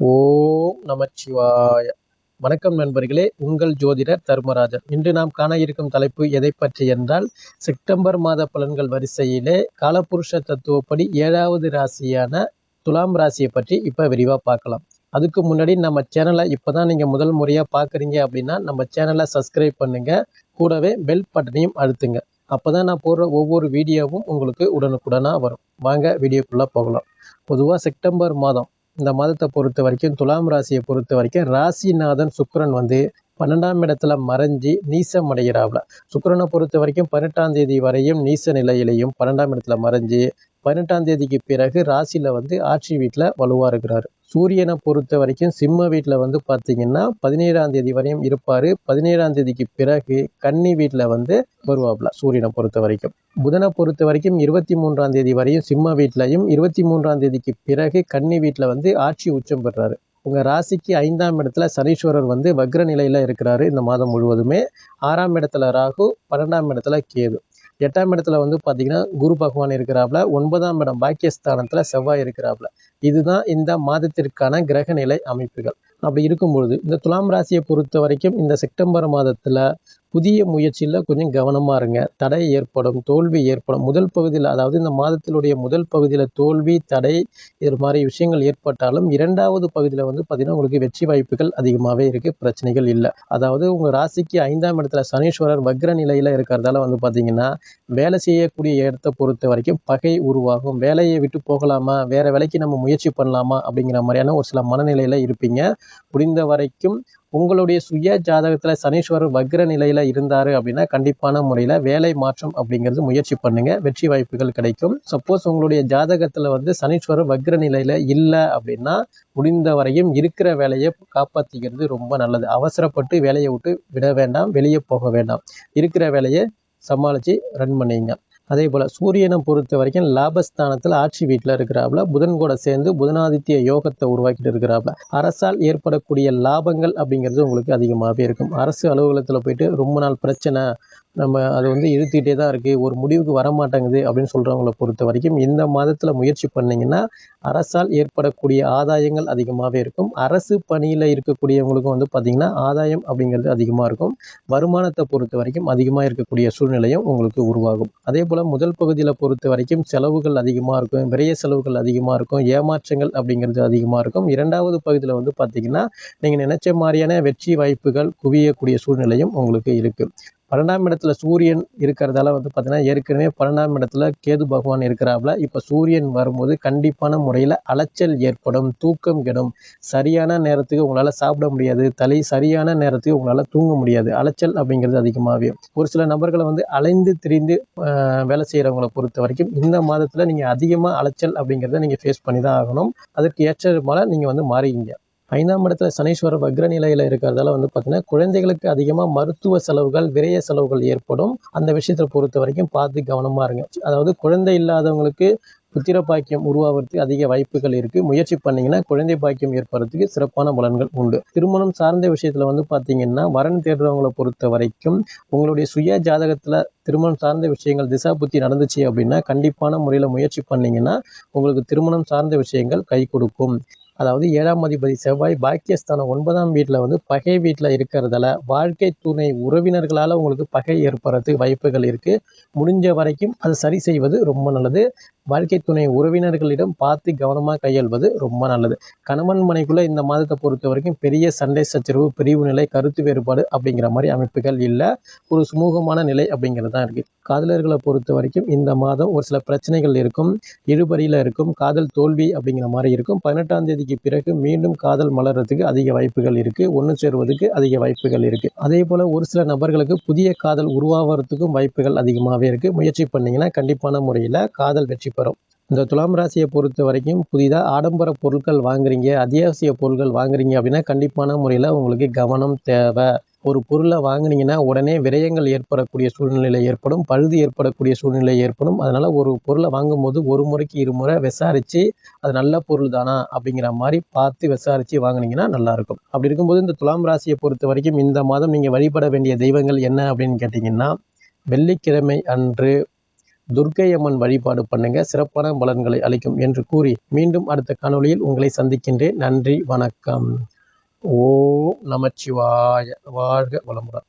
ஓம் நமச்சிவாய. வணக்கம் நண்பர்களே உங்கள் ஜோதிடர் தர்மராஜன் இன்று நாம் காண இருக்கும் தலைப்பு எதை பற்றி என்றால் செப்டம்பர் மாத பலன்கள் வரிசையிலே காலபுருஷ தத்துவப்படி ஏழாவது ராசியான துலாம் ராசியை பற்றி இப்போ விரிவாக பார்க்கலாம். அதுக்கு முன்னாடி நம்ம சேனலை இப்போ தான் நீங்கள் முதல் முறையாக பார்க்குறீங்க அப்படின்னா நம்ம சேனலை சப்ஸ்கிரைப் பண்ணுங்கள் கூடவே பெல் பட்டனையும் அழுத்துங்க. அப்போ தான் நான் போடுற ஒவ்வொரு வீடியோவும் உங்களுக்கு உடனுக்குடனாக வரும். வாங்க வீடியோக்குள்ளே போகலாம். பொதுவாக செப்டம்பர் மாதம் இந்த மாதத்தை பொறுத்த வரைக்கும் துலாம் ராசியை பொறுத்த வரைக்கும் ராசிநாதன் சுக்கிரன் வந்து பன்னெண்டாம் இடத்துல மறைஞ்சி நீசம் அடைகிறாப்ல சுக்கரனை பொறுத்த வரைக்கும் பதினெட்டாம் தேதி வரையும் நீச நிலையிலையும் பன்னெண்டாம் இடத்துல மறைஞ்சி பதினெட்டாம் தேதிக்கு பிறகு ராசியில் வந்து ஆட்சி வீட்டில் வலுவாக இருக்கிறார். சூரியனை பொறுத்த வரைக்கும் சிம்ம வீட்டில் வந்து பார்த்தீங்கன்னா பதினேழாம் தேதி வரையும் இருப்பார். பதினேழாம் தேதிக்கு பிறகு கன்னி வீட்டில் வந்து வருவாப்ல சூரியனை பொறுத்த வரைக்கும். புதனை பொறுத்த வரைக்கும் இருபத்தி மூன்றாம் தேதி வரையும் சிம்ம வீட்லையும் இருபத்தி மூன்றாம் தேதிக்கு பிறகு கன்னி வீட்டில் வந்து ஆட்சி உச்சம் பெறாரு. உங்கள் ராசிக்கு ஐந்தாம் இடத்துல சனீஸ்வரர் வந்து வக்ர நிலையில் இருக்கிறாரு இந்த மாதம் முழுவதுமே. ஆறாம் இடத்துல ராகு பன்னெண்டாம் இடத்துல கேது. எட்டாம் இடத்துல வந்து பார்த்தீங்கன்னா குரு பகவான் இருக்கிறாப்புல ஒன்பதாம் இடம் பாக்கியஸ்தானத்தில் செவ்வாய் இருக்கிறாப்புல. இதுதான் இந்த மாதத்திற்கான கிரகநிலை அமைப்புகள். அப்படி இருக்கும் பொழுது இந்த துலாம் ராசியை பொறுத்த வரைக்கும் இந்த செப்டம்பர் மாதத்தில் புதிய முயற்சியில் கொஞ்சம் கவனமாக இருங்க. தடை ஏற்படும் தோல்வி ஏற்படும். முதல் பகுதியில் அதாவது இந்த மாதத்தினுடைய முதல் பகுதியில் தோல்வி தடை இது மாதிரி விஷயங்கள் ஏற்பட்டாலும் இரண்டாவது பகுதியில் வந்து பார்த்திங்கன்னா உங்களுக்கு வெற்றி வாய்ப்புகள் அதிகமாகவே இருக்குது பிரச்சனைகள் இல்லை. அதாவது உங்கள் ராசிக்கு ஐந்தாம் இடத்துல சனீஸ்வரர் வக்ர நிலையில் இருக்கிறதால வந்து பார்த்திங்கன்னா வேலை செய்யக்கூடிய இடத்தை பொறுத்த வரைக்கும் பகை உருவாகும். வேலையை விட்டு போகலாமா? வேறு வேலைக்கு நம்ம முயற்சி பண்ணலாமா? அப்படிங்கிற மாதிரியான ஒரு சில மனநிலையில் இருப்பீங்க. முடிந்த வரைக்கும் உங்களுடைய சுய ஜாதகத்தில் சனீஸ்வரர் வக்ர நிலையில் இருந்தார் அப்படின்னா கண்டிப்பான முறையில் வேலை மாற்றம் அப்படிங்கிறது முயற்சி பண்ணுங்கள் வெற்றி வாய்ப்புகள் கிடைக்கும். சப்போஸ் உங்களுடைய ஜாதகத்தில் வந்து சனீஸ்வரர் வக்ர நிலையில் இல்லை அப்படின்னா முடிந்த வரையும் இருக்கிற வேலையை காப்பாற்றிக்கிறது ரொம்ப நல்லது. அவசரப்பட்டு வேலையை விட்டு விட வேண்டாம் வெளியே போக வேண்டாம். இருக்கிற வேலையை சமாளித்து ரன் பண்ணிங்க. அதே போல் சூரியனை பொறுத்த வரைக்கும் லாபஸ்தானத்தில் ஆட்சி வீட்டில் இருக்கிறாப்புல புதன் கூட சேர்ந்து புதனாதித்ய யோகத்தை உருவாக்கிட்டு இருக்கிறாப்புல. அரசால் ஏற்படக்கூடிய லாபங்கள் அப்படிங்கிறது உங்களுக்கு அதிகமாகவே இருக்கும். அரசு அலுவலகத்தில் போயிட்டு ரொம்ப நாள் பிரச்சனை நம்ம அது வந்து இழுத்துக்கிட்டே தான் இருக்குது ஒரு முடிவுக்கு வர மாட்டேங்குது அப்படின்னு சொல்கிறவங்கள பொறுத்த வரைக்கும் இந்த மாதத்தில் முயற்சி பண்ணிங்கன்னா அரசால் ஏற்படக்கூடிய ஆதாயங்கள் அதிகமாகவே இருக்கும். அரசு பணியில் இருக்கக்கூடியவங்களுக்கும் வந்து பார்த்திங்கன்னா ஆதாயம் அப்படிங்கிறது அதிகமாக இருக்கும். வருமானத்தை பொறுத்த வரைக்கும் அதிகமாக இருக்கக்கூடிய சூழ்நிலையும் உங்களுக்கு உருவாகும். அதே போல் முதல் பகுதியில் பொறுத்த வரைக்கும் செலவுகள் அதிகமாக இருக்கும். விரைய செலவுகள் அதிகமாக இருக்கும். ஏமாற்றங்கள் அப்படிங்கிறது அதிகமாக இருக்கும். இரண்டாவது பகுதியில் வந்து பார்த்திங்கன்னா நீங்கள் நினைச்ச மாதிரியான வெற்றி வாய்ப்புகள் குவியக்கூடிய சூழ்நிலையும் உங்களுக்கு இருக்குது பன்னெண்டாம் இடத்துல சூரியன் இருக்கிறதால வந்து பார்த்தீங்கன்னா ஏற்கனவே பன்னெண்டாம் இடத்துல கேது பகவான் இருக்கிறாப்புல. இப்போ சூரியன் வரும்போது கண்டிப்பான முறையில் அலைச்சல் ஏற்படும் தூக்கம் கெடும். சரியான நேரத்துக்கு உங்களால் சாப்பிட முடியாது. தலை சரியான நேரத்துக்கு உங்களால் தூங்க முடியாது. அலைச்சல் அப்படிங்கிறது அதிகமாகவே ஒரு சில நபர்களை வந்து அலைந்து திரிந்து வேலை செய்கிறவங்களை பொறுத்த வரைக்கும் இந்த மாதத்தில் நீங்கள் அதிகமாக அலைச்சல் அப்படிங்கிறத நீங்கள் ஃபேஸ் பண்ணி தான் ஆகணும். அதற்கு ஏற்ற போல நீங்கள் வந்து மாறிங்க ஐந்தாம் இடத்துல சனீஸ்வரர் வக்ர நிலையில் இருக்கிறதால வந்து பார்த்தீங்கன்னா குழந்தைகளுக்கு அதிகமாக மருத்துவ செலவுகள் விரைய செலவுகள் ஏற்படும். அந்த விஷயத்தை பொறுத்த வரைக்கும் பார்த்து கவனமாக இருங்க. அதாவது குழந்தை இல்லாதவங்களுக்கு புத்திர பாக்கியம் உருவாகிறதுக்கு அதிக வாய்ப்புகள் இருக்குது முயற்சி பண்ணிங்கன்னா குழந்தை பாக்கியம் ஏற்படுறதுக்கு சிறப்பான பலன்கள் உண்டு. திருமணம் சார்ந்த விஷயத்தில் வந்து பார்த்தீங்கன்னா வரன் தேடுறவங்களை பொறுத்த வரைக்கும் உங்களுடைய சுய ஜாதகத்தில் திருமணம் சார்ந்த விஷயங்கள் திசா புத்தி நடந்துச்சு அப்படின்னா கண்டிப்பான முறையில் முயற்சி பண்ணிங்கன்னா உங்களுக்கு திருமணம் சார்ந்த விஷயங்கள் கை கொடுக்கும். அதாவது ஏழாம் அதிபதி செவ்வாய் பாக்கியஸ்தானம் ஒன்பதாம் வீட்டில் வந்து பகை வீட்டில் இருக்கிறதால வாழ்க்கை துணை உறவினர்களால் உங்களுக்கு பகை ஏற்படுறதுக்கு வாய்ப்புகள் இருக்குது முடிஞ்ச வரைக்கும் அது சரி செய்வது ரொம்ப நல்லது. வாழ்க்கை துணை உறவினர்களிடம் பார்த்து கவனமாக கையாள்வது ரொம்ப நல்லது. கணவன் மனைக்குள்ளே இந்த மாதத்தை பொறுத்த வரைக்கும் பெரிய சண்டை சச்சரவு பிரிவு நிலை கருத்து வேறுபாடு அப்படிங்கிற மாதிரி அமைப்புகள் இல்லை. ஒரு சுமூகமான நிலை அப்படிங்கிறது தான் இருக்குது காதலர்களை பொறுத்த வரைக்கும் இந்த மாதம் ஒரு சில பிரச்சனைகள் இருக்கும். இழுபறியில் இருக்கும். காதல் தோல்வி அப்படிங்கிற மாதிரி இருக்கும். பதினெட்டாம் தேதிக்கு பிறகு மீண்டும் காதல் மலர்றதுக்கு அதிக வாய்ப்புகள் இருக்குது ஒன்று சேருவதற்கு அதிக வாய்ப்புகள் இருக்குது அதே போல் ஒரு சில நபர்களுக்கு புதிய காதல் உருவாகிறதுக்கும் வாய்ப்புகள் அதிகமாகவே இருக்குது முயற்சி பண்ணிங்கன்னா கண்டிப்பான முறையில் காதல் வெற்றி வரும். இந்த துலாம் ராசியை பொறுத்த வரைக்கும் புதிதாக ஆடம்பர பொருட்கள் வாங்குறீங்க அத்தியாவசிய பொருட்கள் வாங்குறீங்க அப்படின்னா கண்டிப்பான முறையில் உங்களுக்கு கவனம் தேவை. ஒரு பொருளை வாங்கினீங்கன்னா உடனே விரயங்கள் ஏற்படக்கூடிய சூழ்நிலை ஏற்படும் பழுது ஏற்படக்கூடிய சூழ்நிலை ஏற்படும். அதனால் ஒரு பொருளை வாங்கும்போது ஒரு முறைக்கு இருமுறை விசாரித்து அது நல்ல பொருள் தானா அப்படிங்கிற மாதிரி பார்த்து விசாரித்து வாங்கினீங்கன்னா நல்லாயிருக்கும் அப்படி இருக்கும்போது இந்த துலாம் ராசியை பொறுத்த வரைக்கும் இந்த மாதம் நீங்கள் வழிபட வேண்டிய தெய்வங்கள் என்ன அப்படின்னு கேட்டிங்கன்னா வெள்ளிக்கிழமை அன்று துர்க்கை அம்மன் வழிபாடு பண்ணுங்க. சிறப்பான பலன்களை அளிக்கும் என்று கூறி மீண்டும் அடுத்த காணொலியில் உங்களை சந்திக்கின்றேன். நன்றி வணக்கம். ஓம் நமச்சிவாய. வாழ்க வளமுடன்.